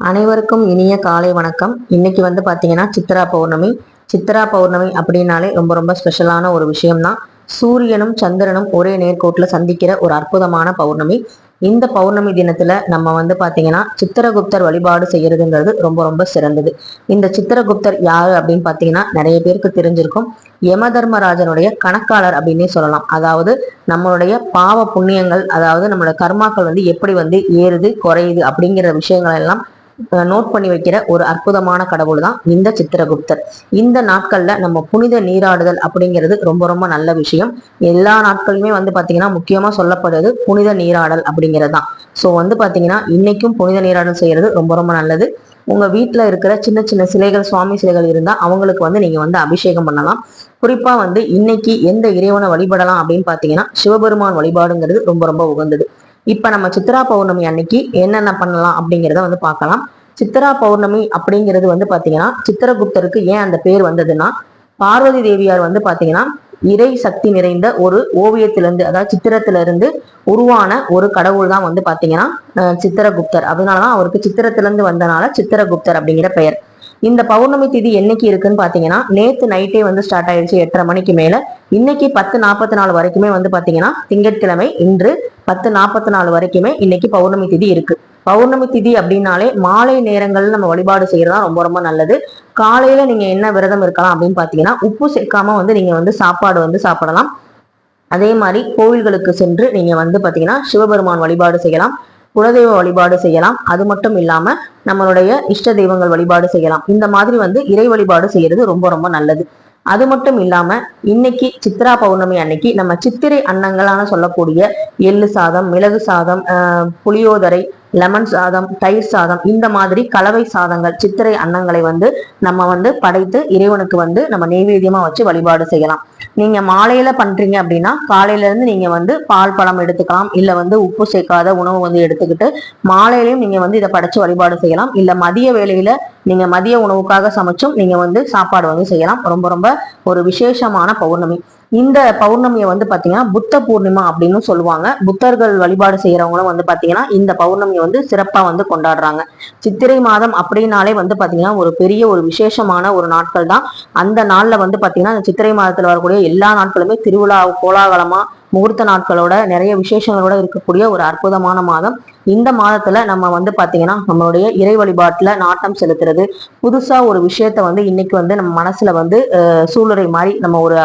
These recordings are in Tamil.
அனைவருக்கும் இனிய காலை வணக்கம். இன்னைக்கு வந்து பார்த்தீங்கன்னா சித்ரா பௌர்ணமி. சித்ரா பௌர்ணமி அப்படின்னாலே ரொம்ப ரொம்ப ஸ்பெஷலான ஒரு விஷயம்தான். சூரியனும் சந்திரனும் ஒரே நேர்கோட்டில் சந்திக்கிற ஒரு அற்புதமான பௌர்ணமி. இந்த பௌர்ணமி தினத்துல நம்ம வந்து பாத்தீங்கன்னா சித்திரகுப்தர் வழிபாடு செய்யறதுங்கிறது ரொம்ப ரொம்ப சிறந்தது. இந்த சித்திரகுப்தர் யாரு அப்படின்னு பாத்தீங்கன்னா நிறைய பேருக்கு தெரிஞ்சிருக்கும். யம தர்மராஜனுடைய கணக்காளர் அப்படின்னே சொல்லலாம். அதாவது நம்மளுடைய பாவ புண்ணியங்கள் அதாவது நம்மளோட கர்மாக்கள் வந்து எப்படி வந்து ஏறுது குறையுது அப்படிங்கிற விஷயங்கள் எல்லாம் நோட் பண்ணி வைக்கிற ஒரு அற்புதமான கடவுள் தான் இந்த சித்திரகுப்தர். இந்த நாட்கள்ல நம்ம புனித நீராடுதல் அப்படிங்கிறது ரொம்ப ரொம்ப நல்ல விஷயம். எல்லா நாட்களுமே வந்து பாத்தீங்கன்னா முக்கியமா சொல்லப்படுறது புனித நீராடல் அப்படிங்கிறது தான் ஸோ வந்து பாத்தீங்கன்னா இன்னைக்கும் புனித நீராடல் செய்யறது ரொம்ப ரொம்ப நல்லது. உங்க வீட்டுல இருக்கிற சின்ன சின்ன சிலைகள் சுவாமி சிலைகள் இருந்தா அவங்களுக்கு வந்து நீங்க வந்து அபிஷேகம் பண்ணலாம். குறிப்பா வந்து இன்னைக்கு எந்த இறைவனை வழிபடலாம் அப்படின்னு பாத்தீங்கன்னா சிவபெருமான் வழிபாடுங்கிறது ரொம்ப ரொம்ப உகந்தது. இப்ப நம்ம சித்ரா பௌர்ணமி அன்னைக்கு என்னென்ன பண்ணலாம் அப்படிங்கிறத வந்து பார்க்கலாம். சித்ரா பௌர்ணமி அப்படிங்கிறது வந்து பாத்தீங்கன்னா சித்திரகுப்தருக்கு ஏன் அந்த பேர் வந்ததுன்னா பார்வதி தேவியார் வந்து பாத்தீங்கன்னா இறை சக்தி நிறைந்த ஒரு ஓவியத்திலிருந்து அதாவது சித்திரத்திலிருந்து உருவான ஒரு கடவுள் தான் வந்து பாத்தீங்கன்னா சித்திரகுப்தர். அதனாலதான் அவருக்கு சித்திரத்திலிருந்து வந்தனால சித்திரகுப்தர் அப்படிங்கிற பெயர். இந்த பௌர்ணமி திதி என்னைக்கு இருக்குன்னு பாத்தீங்கன்னா நேத்து நைட்டே வந்து ஸ்டார்ட் ஆயிடுச்சு எட்டரை மணிக்கு மேல. இன்னைக்கு பத்து நாற்பத்தி நாலு வரைக்குமே வந்து பாத்தீங்கன்னா திங்கட்கிழமை இன்று பத்து நாற்பத்தி நாலு வரைக்குமே இன்னைக்கு பௌர்ணமி திதி இருக்கு. பௌர்ணமி திதி அப்படின்னாலே மாலை நேரங்கள்ல நம்ம வழிபாடு செய்யறதா ரொம்ப ரொம்ப நல்லது. காலையில நீங்க என்ன விரதம் இருக்கலாம் அப்படின்னு பாத்தீங்கன்னா உப்பு சேர்க்காம வந்து நீங்க வந்து சாப்பாடு வந்து சாப்பிடலாம். அதே மாதிரி கோவில்களுக்கு சென்று நீங்க வந்து பாத்தீங்கன்னா சிவபெருமான் வழிபாடு செய்யலாம். குலதெய்வ வழிபாடு செய்யலாம். அது மட்டும் இல்லாம நம்மளுடைய இஷ்ட தெய்வங்கள் வழிபாடு செய்யலாம். இந்த மாதிரி வந்து இறை வழிபாடு செய்யறது ரொம்ப ரொம்ப நல்லது. அது மட்டும் இல்லாம இன்னைக்கு சித்ரா பௌர்ணமி அன்னைக்கு நம்ம சித்திரை அன்னங்களான சொல்லக்கூடிய எள்ளு சாதம் மிளகு சாதம் புளியோதரை லெமன் சாதம் தயிர் சாதம் இந்த மாதிரி கலவை சாதங்கள் சித்திரை அன்னங்களை வந்து நம்ம வந்து படைத்து இறைவனுக்கு வந்து நம்ம நெய்வேத்தியமா வச்சு வழிபாடு செய்யலாம். நீங்க மாலையில பண்றீங்க அப்படின்னா காலையில இருந்து நீங்க வந்து பால் பழம் எடுத்துக்கலாம் இல்ல வந்து உப்பு சேர்க்காத உணவு வந்து எடுத்துக்கிட்டு மாலையிலையும் நீங்க வந்து இதை படைச்சு வழிபாடு செய்யலாம். இல்ல மதிய வேலையில நீங்க மதிய உணவுக்காக சமைச்சும் நீங்க வந்து சாப்பாடு வந்து செய்யலாம். ரொம்ப ரொம்ப ஒரு விசேஷமான பௌர்ணமி. இந்த பௌர்ணமியை வந்து பாத்தீங்கன்னா புத்த பூர்ணிமா அப்படின்னு சொல்லுவாங்க. புத்தர்கள் வழிபாடு செய்யறவங்களும் வந்து பாத்தீங்கன்னா இந்த பௌர்ணமியை வந்து சிறப்பா வந்து கொண்டாடுறாங்க. சித்திரை மாதம் அப்படின்னாலே வந்து பாத்தீங்கன்னா ஒரு பெரிய ஒரு விசேஷமான ஒரு நாட்கள் தான் அந்த நாள்ல வந்து பாத்தீங்கன்னா அந்த சித்திரை மாதத்துல வரக்கூடிய எல்லா நாட்களுமே திருவிழா கோலாகலமா முகூர்த்த நாட்களோட நிறைய விசேஷங்களோட இருக்கக்கூடிய ஒரு அற்புதமான மாதம். இந்த மாதத்துல நம்ம வந்து பாத்தீங்கன்னா நம்மளுடைய இறை வழிபாட்டுல நாட்டம் செலுத்துறது புதுசா ஒரு விஷயத்த வந்து இன்னைக்கு வந்து நம்ம மனசுல வந்து சூளுரை மாதிரி நம்ம ஒரு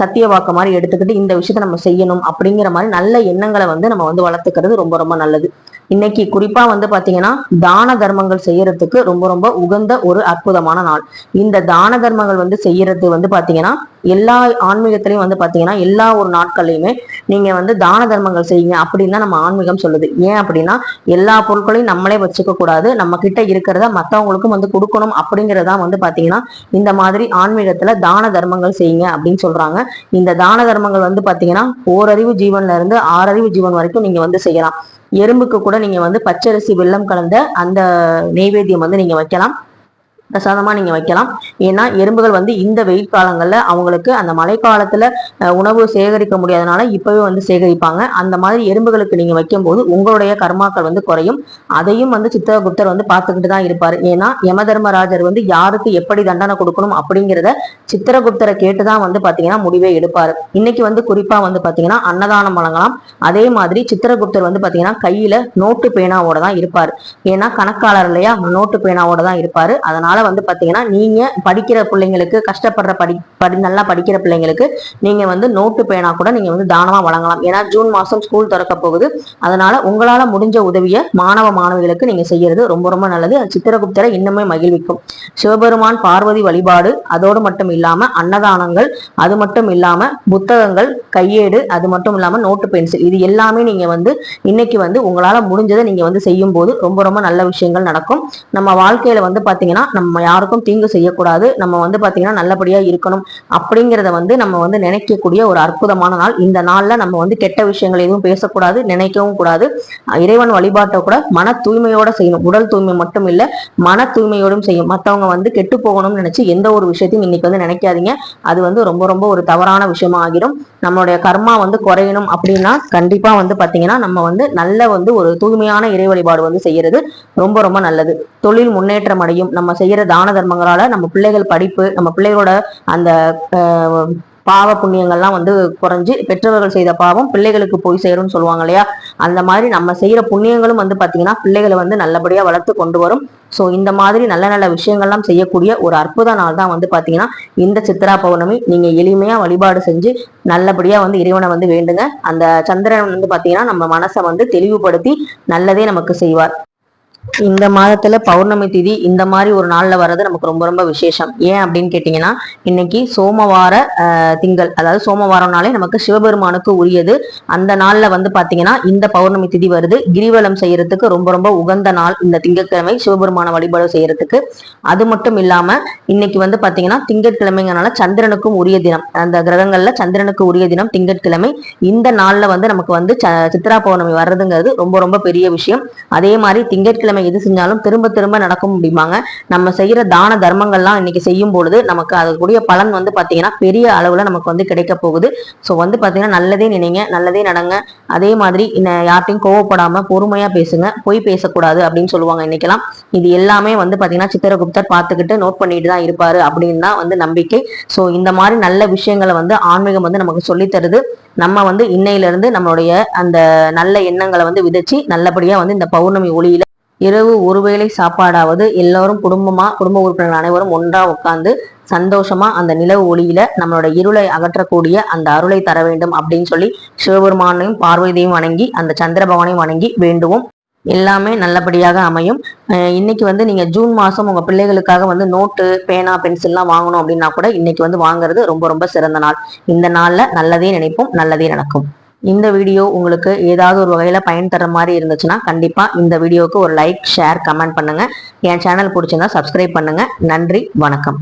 சத்திய வாக்கு மாதிரி எடுத்துக்கிட்டு இந்த விஷயத்த நம்ம செய்யணும் அப்படிங்கிற மாதிரி நல்ல எண்ணங்களை வந்து நம்ம வந்து வளர்த்துக்கிறது ரொம்ப ரொம்ப நல்லது. இன்னைக்கு குறிப்பா வந்து பாத்தீங்கன்னா தான தர்மங்கள் செய்யறதுக்கு ரொம்ப ரொம்ப உகந்த ஒரு அற்புதமான நாள். இந்த தான தர்மங்கள் வந்து செய்யறது வந்து பாத்தீங்கன்னா எல்லா ஆன்மீகத்திலையும் வந்து பாத்தீங்கன்னா எல்லா ஒரு நாட்கள்லையுமே நீங்க வந்து தான தர்மங்கள் செய்யுங்க அப்படின்னு தான் நம்ம ஆன்மீகம் சொல்லுது. ஏன் அப்படின்னா எல்லா பொருட்களையும் நம்மளே வச்சுக்க கூடாது. நம்ம கிட்ட இருக்கிறத மற்றவங்களுக்கும் வந்து கொடுக்கணும் அப்படிங்கறதா வந்து பாத்தீங்கன்னா இந்த மாதிரி ஆன்மீகத்துல தான தர்மங்கள் செய்யுங்க அப்படின்னு சொல்றாங்க. இந்த தான தர்மங்கள் வந்து பாத்தீங்கன்னா ஓரறிவு ஜீவன்ல இருந்து ஆறறிவு ஜீவன் வரைக்கும் நீங்க வந்து செய்யலாம். எறும்புக்கு கூட நீங்க வந்து பச்சரிசி வெள்ளம் கலந்த அந்த நெய்வேத்தியம் வந்து நீங்க வைக்கலாம். பிரசாதமா நீங்க வைக்கலாம். ஏன்னா எறும்புகள் வந்து இந்த வெயில் காலங்களில் அவங்களுக்கு அந்த மழைக்காலத்தில் உணவு சேகரிக்க முடியாதனால இப்போவே வந்து சேகரிப்பாங்க. அந்த மாதிரி எறும்புகளுக்கு நீங்கள் வைக்கும்போது உங்களுடைய கர்மாக்கள் வந்து குறையும். அதையும் வந்து சித்திரகுப்தர் வந்து பார்த்துக்கிட்டு தான் இருப்பார். ஏன்னா யமதர்மராஜர் வந்து யாருக்கு எப்படி தண்டனை கொடுக்கணும் அப்படிங்கிறத சித்திரகுப்தரை கேட்டு தான் வந்து பார்த்தீங்கன்னா முடிவே எடுப்பார். இன்னைக்கு வந்து குறிப்பாக வந்து பார்த்தீங்கன்னா அன்னதானம் வழங்கலாம். அதே மாதிரி சித்திரகுப்தர் வந்து பார்த்தீங்கன்னா கையில் நோட்டு பேனாவோட தான் இருப்பார். ஏன்னா கணக்காளர் இல்லையா? நோட்டு பேனாவோட தான் இருப்பார். அதனால வந்து பார்த்தீங்கன்னா நீங்கள் படிக்கிற பிள்ளைங்களுக்கு கஷ்டப்படுற படி படி நல்லா படிக்கிற பிள்ளைங்களுக்கு நீங்கள் வந்து நோட்டு பேனா கூட நீங்கள் வந்து தானமாக வழங்கலாம். ஏன்னா ஜூன் மாதம் ஸ்கூல் திறக்க போகுது. அதனால் உங்களால் முடிஞ்ச உதவியை மாணவ மாணவிகளுக்கு நீங்கள் செய்யறது ரொம்ப ரொம்ப நல்லது. சித்திரகுப்தரை இன்னுமே மகிழ்விக்கும். சிவபெருமான் பார்வதி வழிபாடு அதோடு மட்டும் இல்லாமல் அன்னதானங்கள் அது மட்டும் இல்லாமல் புத்தகங்கள் கையேடு அது மட்டும் இல்லாமல் நோட்டு பென்சில் இது எல்லாமே நீங்கள் வந்து இன்னைக்கு வந்து உங்களால் முடிஞ்சதை நீங்கள் வந்து செய்யும் போது ரொம்ப ரொம்ப நல்ல விஷயங்கள் நடக்கும். நம்ம வாழ்க்கையில் வந்து பார்த்தீங்கன்னா நம்ம யாருக்கும் தீங்கு செய்யக்கூடாது. அதாவது நம்ம வந்து பார்த்தீங்கன்னா நல்லபடியாக இருக்கணும் அப்படிங்கிறத வந்து நம்ம வந்து நினைக்கக்கூடிய ஒரு அற்புதமான நாள். இந்த நாளில் நம்ம வந்து கெட்ட விஷயங்கள் எதுவும் பேசக்கூடாது நினைக்கவும் கூடாது. இறைவன் வழிபாட்டை கூட மன தூய்மையோட செய்யணும். உடல் தூய்மை மட்டும் இல்லை மன தூய்மையோடும் செய்யும். மற்றவங்க வந்து கெட்டு போகணும்னு நினைச்சு எந்த ஒரு விஷயத்தையும் இன்னைக்கு வந்து நினைக்காதீங்க. அது வந்து ரொம்ப ரொம்ப ஒரு தவறான விஷயமா ஆகிடும் நம்மளுடைய கர்மா வந்து குறையணும் அப்படின்னா கண்டிப்பா வந்து பார்த்தீங்கன்னா நம்ம வந்து நல்ல வந்து ஒரு தூய்மையான இறை வழிபாடு வந்து செய்யறது ரொம்ப ரொம்ப நல்லது. தொழில் முன்னேற்றம் அடையும். நம்ம செய்யற தான தர்மங்களால நம்ம பிள்ளைகள் படிப்பு நம்ம பிள்ளைகளோட அந்த ஆஹ், பாவ புண்ணியங்கள்லாம் வந்து குறைஞ்சு பெற்றவர்கள் செய்த பாவம் பிள்ளைகளுக்கு போய் சேரும்னு சொல்லுவாங்க இல்லையா? அந்த மாதிரி நம்ம செய்யற புண்ணியங்களும் வந்து பாத்தீங்கன்னா பிள்ளைகளை வந்து நல்லபடியா வளர்த்து கொண்டு வரும். ஸோ இந்த மாதிரி நல்ல நல்ல விஷயங்கள்லாம் செய்யக்கூடிய ஒரு அற்புத நாள் தான் வந்து பாத்தீங்கன்னா இந்த சித்ரா பௌர்ணமி. நீங்க எளிமையா வழிபாடு செஞ்சு நல்லபடியா வந்து இறைவனை வந்து வேண்டுங்க. அந்த சந்திரன் வந்து பாத்தீங்கன்னா நம்ம மனசை வந்து தெளிவுபடுத்தி நல்லதே நமக்கு செய்வார். இந்த மாதத்துல பௌர்ணமி திதி இந்த மாதிரி ஒரு நாள்ல வர்றது நமக்கு ரொம்ப ரொம்ப விசேஷம். ஏன் அப்படின்னு கேட்டீங்கன்னா இன்னைக்கு சோமவார திங்கள் அதாவது சோமவாரம்னாலே நமக்கு சிவபெருமானுக்கு உரியது. அந்த நாள்ல வந்து பாத்தீங்கன்னா இந்த பௌர்ணமி திதி வருது. கிரிவலம் செய்யறதுக்கு ரொம்ப ரொம்ப உகந்த நாள் இந்த திங்கட்கிழமை சிவபெருமான வழிபாடு செய்யறதுக்கு. அது மட்டும் இல்லாம இன்னைக்கு வந்து பாத்தீங்கன்னா திங்கட்கிழமைங்கனால சந்திரனுக்கும் உரிய தினம். அந்த கிரகங்கள்ல சந்திரனுக்கு உரிய தினம் திங்கட்கிழமை. இந்த நாள்ல வந்து நமக்கு வந்து சித்ரா பௌர்ணமி வர்றதுங்கிறது ரொம்ப ரொம்ப பெரிய விஷயம். அதே மாதிரி திங்கட்கிழமை நம்ம எது செஞ்சாலும் திரும்ப திரும்ப நடக்க முடியுமாங்க நம்ம செய்யற தான தர்மங்கள்லாம் இன்னைக்கு செய்யும் பொழுது நமக்கு அதுக்குரிய பலன் வந்து பாத்தீங்கன்னா பெரிய அளவுல நமக்கு வந்து கிடைக்க போகுது. ஸோ வந்து பாத்தீங்கன்னா நல்லதே நினைங்க நல்லதே நடங்க. அதே மாதிரி யார்ட்டையும் கோவப்படாம பொறுமையா பேசுங்க. பொய் பேசக்கூடாது அப்படின்னு சொல்லுவாங்க இன்னைக்கெல்லாம். இது எல்லாமே வந்து பாத்தீங்கன்னா சித்திரகுப்தர் பார்த்துக்கிட்டு நோட் பண்ணிட்டு தான் இருப்பாரு அப்படின்னு தான் வந்து நம்பிக்கை. ஸோ இந்த மாதிரி நல்ல விஷயங்களை வந்து ஆன்மீகம் வந்து நமக்கு சொல்லித் தருது. நம்ம வந்து இன்னையில இருந்து நம்மளுடைய அந்த நல்ல எண்ணங்களை வந்து விதைச்சு நல்லபடியா வந்து இந்த பௌர்ணமி ஒளியில இரவு ஒருவேளை சாப்பாடாவது எல்லாரும் குடும்பமா குடும்ப உறுப்பினர்கள் அனைவரும் ஒன்றா உட்கார்ந்து சந்தோஷமா அந்த நிலவு ஒளியில நம்மளோட இருளை அகற்றக்கூடிய அந்த அருளை தர வேண்டும் அப்படின்னு சொல்லி சிவபெருமானையும் பார்வதியையும் வணங்கி அந்த சந்திர பகவானையும் வணங்கி வேண்டுவோம். எல்லாமே நல்லபடியாக அமையும். இன்னைக்கு வந்து நீங்க ஜூன் மாசம் உங்க பிள்ளைகளுக்காக வந்து நோட்டு பேனா பென்சில்லாம் வாங்கணும் அப்படின்னா கூட இன்னைக்கு வந்து வாங்குறது ரொம்ப ரொம்ப சிறந்த நாள். இந்த நாள்ல நல்லதே நினைப்போம் நல்லதே நடக்கும். இந்த வீடியோ உங்களுக்கு ஏதாவது ஒரு வகையில் பயன் தர மாதிரி இருந்துச்சுன்னா கண்டிப்பாக இந்த வீடியோவுக்கு ஒரு லைக் ஷேர் கமெண்ட் பண்ணுங்கள் என் சேனல் பிடிச்சிருந்தா சப்ஸ்கிரைப் பண்ணுங்கள் நன்றி வணக்கம்.